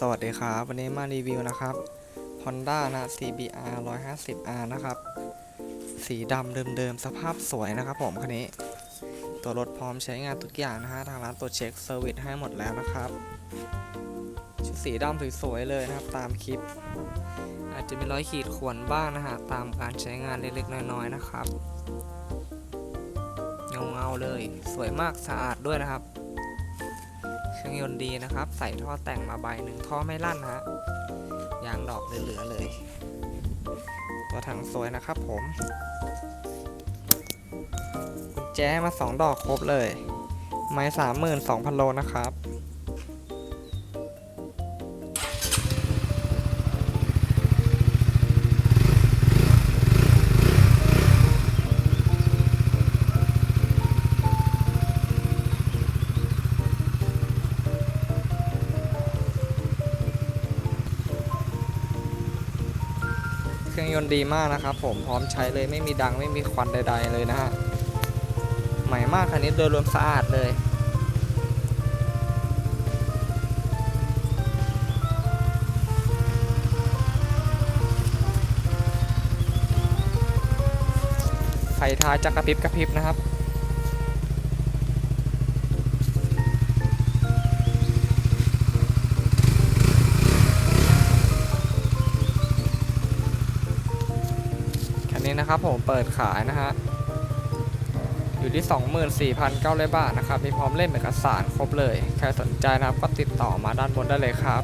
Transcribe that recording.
สวัสดีครับ วันนี้มารีวิวนะครับ Honda นะ CBR 150R นะครับ สีดำเดิมๆ สภาพสวยนะครับผมคันนี้ ตัวรถพร้อมใช้งานทุกอย่างนะฮะ ทางร้านตรวจเช็คเซอร์วิสให้หมดแล้วนะครับ ชุดสีดำสวยๆเลยนะครับ ตามคลิป อาจจะมีรอยขีดข่วนบ้างนะฮะ ตามการใช้งานเล็กๆ น้อยๆ นะครับ เงาๆเลย สวยมากสะอาดด้วยนะครับ เครื่องยนต์ดีนะครับ ใส่ท่อแต่งมาใบหนึ่งท่อไม่ลั่นนะฮะยางดอกเหลือๆเลย ตัวถังสวยนะครับผมกุญแจมา 2 ดอกครบเลย ไม้สามหมื่นสองพันโลนะครับ เครื่องยนต์ดีมากนะครับผมพร้อมใช้เลยไม่มีดังไม่มีควันใด ๆ เลยนะฮะใหม่มากคันนี้โดยรวมสะอาดเลยไฟท้ายจะกระพริบกระพริบนะครับ นี้นะครับผมเปิดขายนะฮะ อยู่ที่ 24,900 บาทนะครับ มีพร้อมเล่มเอกสารครบเลย ใครสนใจนะครับก็ติดต่อมาด้านบนได้เลยครับ